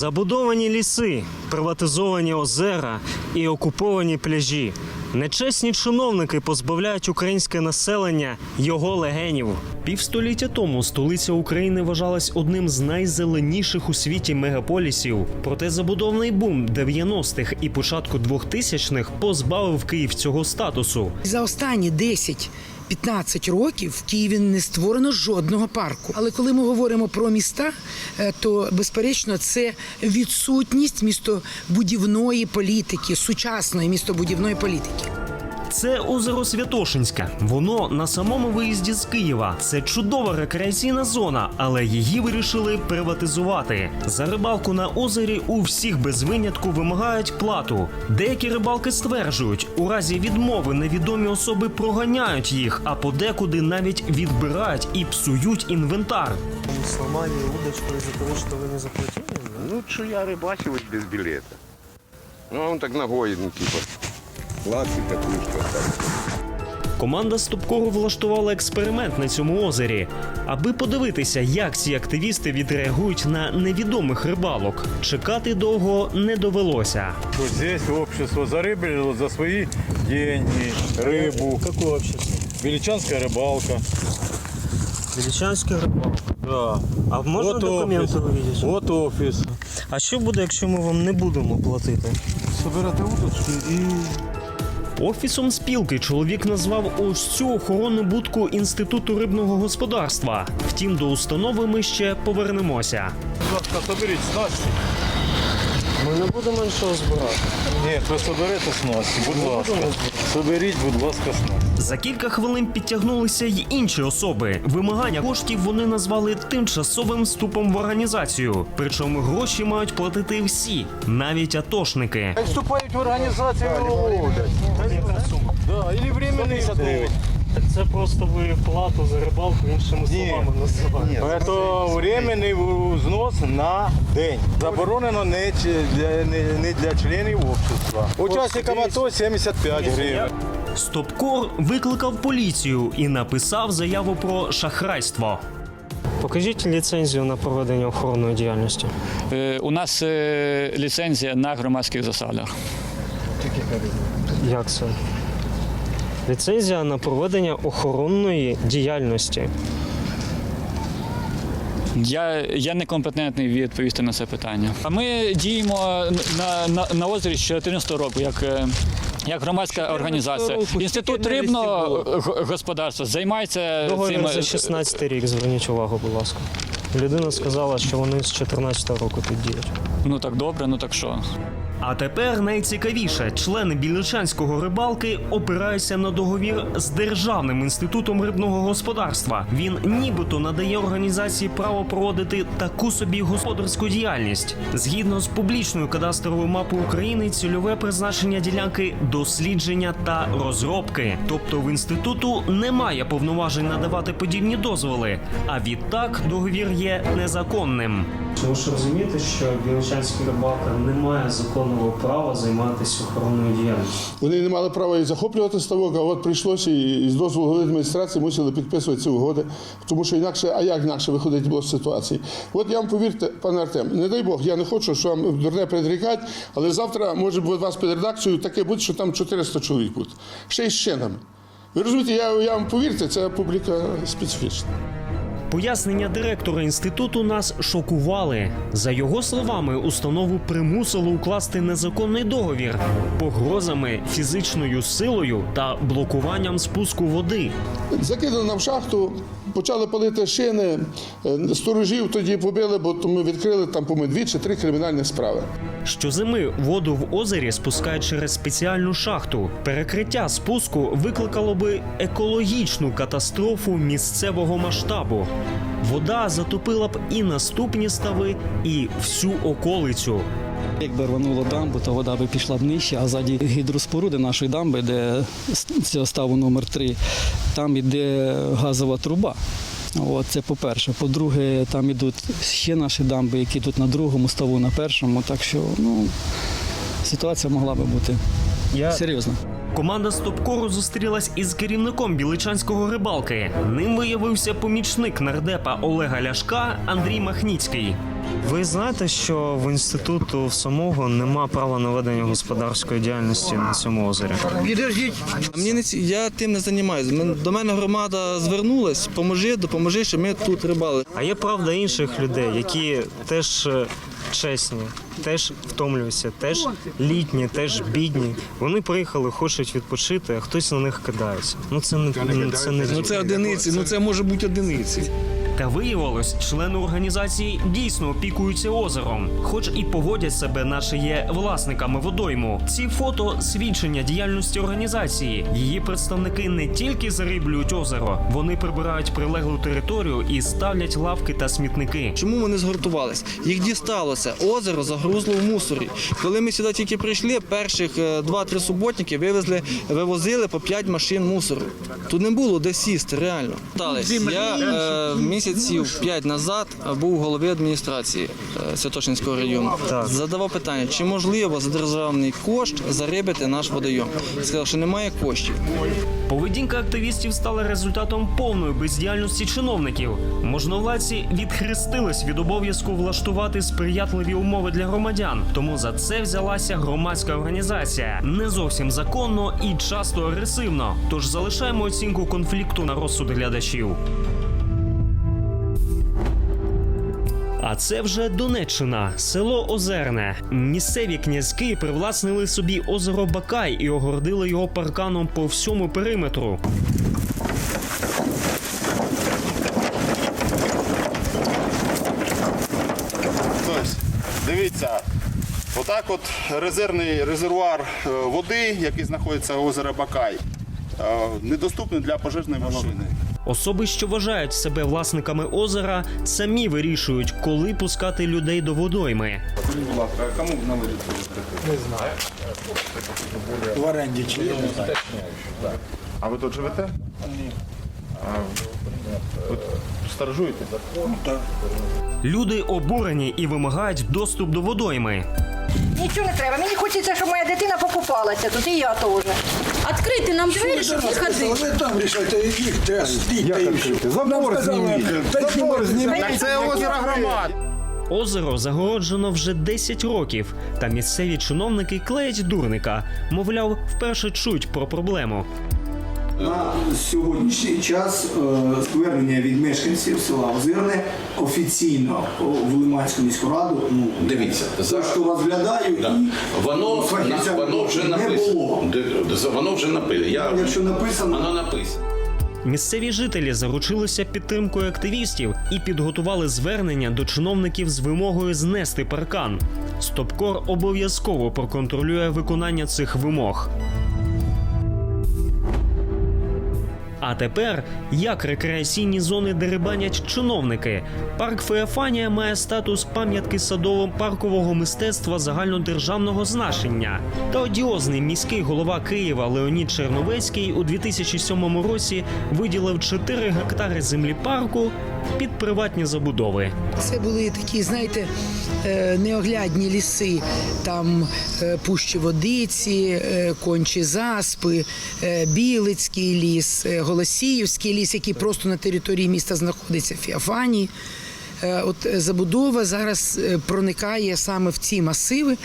Забудовані ліси, приватизовані озера і окуповані пляжі. Нечесні чиновники позбавляють українське населення його легенів. Півстоліття тому столиця України вважалась одним з найзеленіших у світі мегаполісів. Проте забудовний бум 90-х і початку 2000-х позбавив Київ цього статусу. За останні 10-15 років в Києві не створено жодного парку. Але коли ми говоримо про міста, е, то безперечно це відсутність містобудівної політики, сучасної містобудівної політики. Це озеро Святошинське. Воно на самому виїзді з Києва. Це чудова рекреаційна зона, але її вирішили приватизувати. За рибалку на озері у всіх без винятку вимагають плату. Деякі рибалки стверджують, у разі відмови невідомі особи проганяють їх, а подекуди навіть відбирають і псують інвентар. Сломали удочку із-за того, що ви не заплатили? Ну, что я рыбачил без билета. Ну, он так ногой, ну, типа, классика, кружка. так. Команда Стопкору влаштувала експеримент на цьому озері, аби подивитися, як ці активісти відреагують на невідомих рибалок. Чекати довго не довелося. что здесь общество зарыбило за свои деньги рыбу. Какое общество? Величанская рыбалка. Величанська рибалка. Да. А можна Вот документи офіс. увидіти? Вот офис. А що буде, якщо ми вам не будемо платити? Собирати удочки і Офісом спілки чоловік назвав ось цю охоронну будку інституту рибного господарства. Втім, до установи ми ще повернемося. будь ласка, соберіть снасті. Ми не будемо нічого збирати. Ні, ви соберете снасті, будь ласка. Соберіть, будь ласка, снасті. За кілька хвилин підтягнулися й інші особи. Вимагання коштів вони назвали тимчасовим вступом в організацію. Причому гроші мають платити всі, навіть атошники. Вступають в організацію. Да, или временний. Це просто ви плату за рибалку іншими словами називаєте. Це временний взнос на день. Заборонено не, для, не, не для членів общества. Учасникам АТО 75 гривень. Стопкор викликав поліцію і написав заяву про шахрайство. Покажіть ліцензію на проведення охоронної діяльності. Е, У нас е, ліцензія на громадських засадах. Як це? Ліцензія на проведення охоронної діяльності. Я, я не компетентний відповісти на це питання. А ми діємо на, на, на озері з 14 року, як, е, як громадська організація. Інститут рибного господарства займається Договір цим. за 16 рік, зверніть увагу, будь ласка. Людина сказала, що вони з 14 року тут діють. Ну так добре, ну так що. А тепер найцікавіше: члени Біличанського рибалки опираються на договір з Державним інститутом рибного господарства. Він нібито надає організації право проводити таку собі господарську діяльність. Згідно з публічною кадастровою мапою України, цільове призначення ділянки дослідження та розробки. Тобто в інституту немає повноважень надавати подібні дозволи. А відтак договір є незаконним. Тому що розумієте, що Біличанська рибалка не має законного права займатися охоронною діяльністю. Вони не мали права і захоплювати ставок, а от прийшлося і з дозволу голови адміністрації мусили підписувати ці угоди, тому що інакше, а як інакше виходить було з ситуації. От я вам повірте, пане Артем, не дай Бог, я не хочу, що вам дурне предрікати, але завтра може бути вас під редакцією таке буде, що там 400 чоловік буде. Ще й з чинами. Ви розумієте, я, я вам повірте, це публіка специфічна. Пояснення директора інституту нас шокували. За його словами, установу примусило укласти незаконний договір погрозами, фізичною силою та блокуванням спуску води. Закидано в шахту, почали палити шини, е, сторожів тоді побили, бо ми відкрили там по дві чи три кримінальні справи. Щозими воду в озері спускають через спеціальну шахту. Перекриття спуску викликало би екологічну катастрофу місцевого масштабу. Вода затопила б і наступні стави, і всю околицю. Якби рвануло дамбу, то вода би пішла б нижче, а ззаді гідроспоруди нашої дамби, де цього ставу номер 3 там іде газова труба. От, це по-перше. По-друге, там ідуть ще наші дамби, які тут на другому ставу, на першому. Так що ну, ситуація могла би бути Я серйозна. Команда Стопкору зустрілась із керівником біличанського рибалки. Ним виявився помічник нардепа Олега Ляшка Андрій Махніцький. Ви знаєте, що в інституту в самого нема права на ведення господарської діяльності на цьому озері? Мені не ці- я тим не займаюся. Мен- До мене громада звернулась, поможи, допоможи, що ми тут рибали. А є правда інших людей, які теж е, чесні, теж втомлюються, теж літні, теж бідні. Вони приїхали, хочуть відпочити, а хтось на них кидається. Ну це не це не Ну це одиниці, ну це може бути одиниці. Та виявилось, члени організації дійсно опікуються озером, хоч і поводять себе, наче є власниками водойму. Ці фото свідчення діяльності організації. Її представники не тільки зариблюють озеро, вони прибирають прилеглу територію і ставлять лавки та смітники. Чому вони згуртувались? Їх дісталося. Озеро загрузло в мусорі. Коли ми сюди тільки прийшли, перших е, два-три суботники вивезли, вивозили по п'ять машин мусору. Тут не було де сісти, реально. Я е, місяців п'ять назад був голови адміністрації е, Святошинського району. Задавав питання, чи можливо за державний кошт зарибити наш водойом. Сказав, що немає коштів. Поведінка активістів стала результатом повної бездіяльності чиновників. Можновладці відхрестились від обов'язку влаштувати сприятливі умови для громадян. Тому за це взялася громадська організація не зовсім законно і часто агресивно. Тож залишаємо оцінку конфлікту на розсуд глядачів. А це вже Донеччина, село Озерне. Місцеві князьки привласнили собі озеро Бакай і огородили його парканом по всьому периметру. Тобто, дивіться, отак от резервний резервуар е, води, який знаходиться в озеро Бакай, е, недоступний для пожежної машини. Особи, що вважають себе власниками озера, самі вирішують, коли пускати людей до водойми. А ви тут живете? Ні. А ви сторожуєте? Люди обурені і вимагають доступ до водойми. Нічого не треба. Мені хочеться, щоб моя дитина покупалася тут, і я теж. Відкрити нам двері, щоб не ходити. Так це озеро громад. Озеро загороджено вже 10 років, та місцеві чиновники клеять дурника. Мовляв, вперше чують про проблему. На сьогоднішній час е, звернення від мешканців села Озерне офіційно в Лиманську міську раду. Ну Дивіться, за за- що розглядаю Да. і Воно, фахівцям воно вже написано. Воно вже написано. Я, Якщо написано, воно написано. Місцеві жителі заручилися підтримкою активістів і підготували звернення до чиновників з вимогою знести паркан. Стопкор обов'язково проконтролює виконання цих вимог. А тепер як рекреаційні зони дерибанять чиновники? Парк Феофанія має статус пам'ятки садово-паркового мистецтва загальнодержавного значення. Та одіозний міський голова Києва Леонід Черновецький у 2007 році виділив 4 гектари землі парку під приватні забудови. Це були такі, знаєте, е, неоглядні ліси, там е, пущі водиці, е, кончі заспи, Білицький ліс, е, Голосіївський ліс, який просто на території міста знаходиться в Е, От е, забудова зараз е, проникає саме в ці масиви,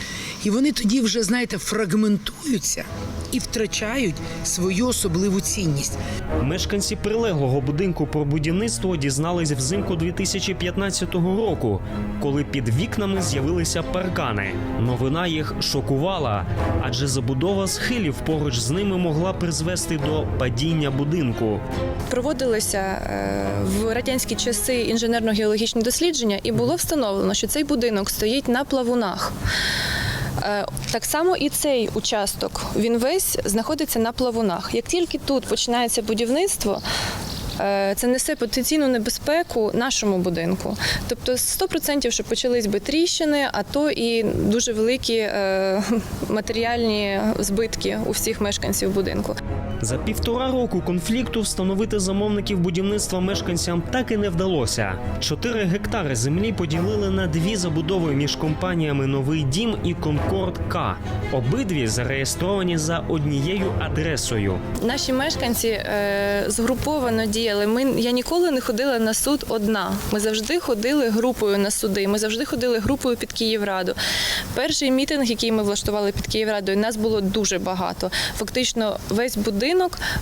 і вони тоді вже, знаєте, фрагментуються і втрачають свою особливу цінність. Мешканці прилеглого будинку про будівництво дізнались взимку 2015 року, коли під вікнами з'явилися паркани. Новина їх шокувала, адже забудова схилів поруч з ними могла призвести до падіння будинку. проводилися е, в радянські часи інженерно-геологічні дослідження, і було встановлено, що цей будинок стоїть на плавунах. Е, Так само і цей участок він весь знаходиться на плавунах. Як тільки тут починається будівництво. е, Це несе потенційну небезпеку нашому будинку. Тобто 100% що почались би тріщини, а то і дуже великі е, матеріальні збитки у всіх мешканців будинку. За півтора року конфлікту встановити замовників будівництва мешканцям так і не вдалося. Чотири гектари землі поділили на дві забудови між компаніями Новий Дім і Конкорд К. Обидві зареєстровані за однією адресою. Наші мешканці е, згруповано діяли. Ми я ніколи не ходила на суд одна. Ми завжди ходили групою на суди. Ми завжди ходили групою під Київраду. Перший мітинг, який ми влаштували під Київрадою, нас було дуже багато. Фактично, весь будинок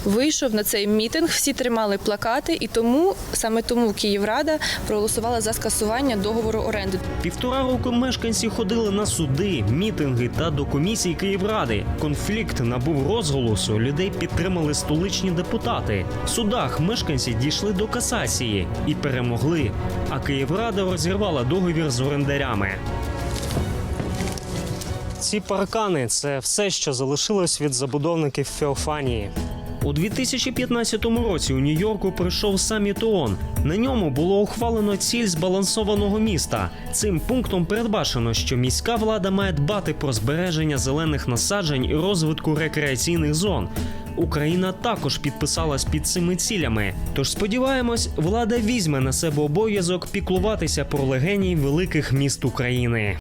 вийшов на цей мітинг. Всі тримали плакати, і тому саме тому Київрада проголосувала за скасування договору оренди. Півтора року мешканці ходили на суди, мітинги та до комісії Київради. Конфлікт набув розголосу. Людей підтримали столичні депутати. В судах мешканці дійшли до касації і перемогли. А Київрада розірвала договір з орендарями. Ці паркани це все, що залишилось від забудовників Феофанії. У 2015 році у Нью-Йорку прийшов саміт ООН. На ньому було ухвалено ціль збалансованого міста. Цим пунктом передбачено, що міська влада має дбати про збереження зелених насаджень і розвитку рекреаційних зон. Україна також підписалась під цими цілями. Тож сподіваємось, влада візьме на себе обов'язок піклуватися про легені великих міст України.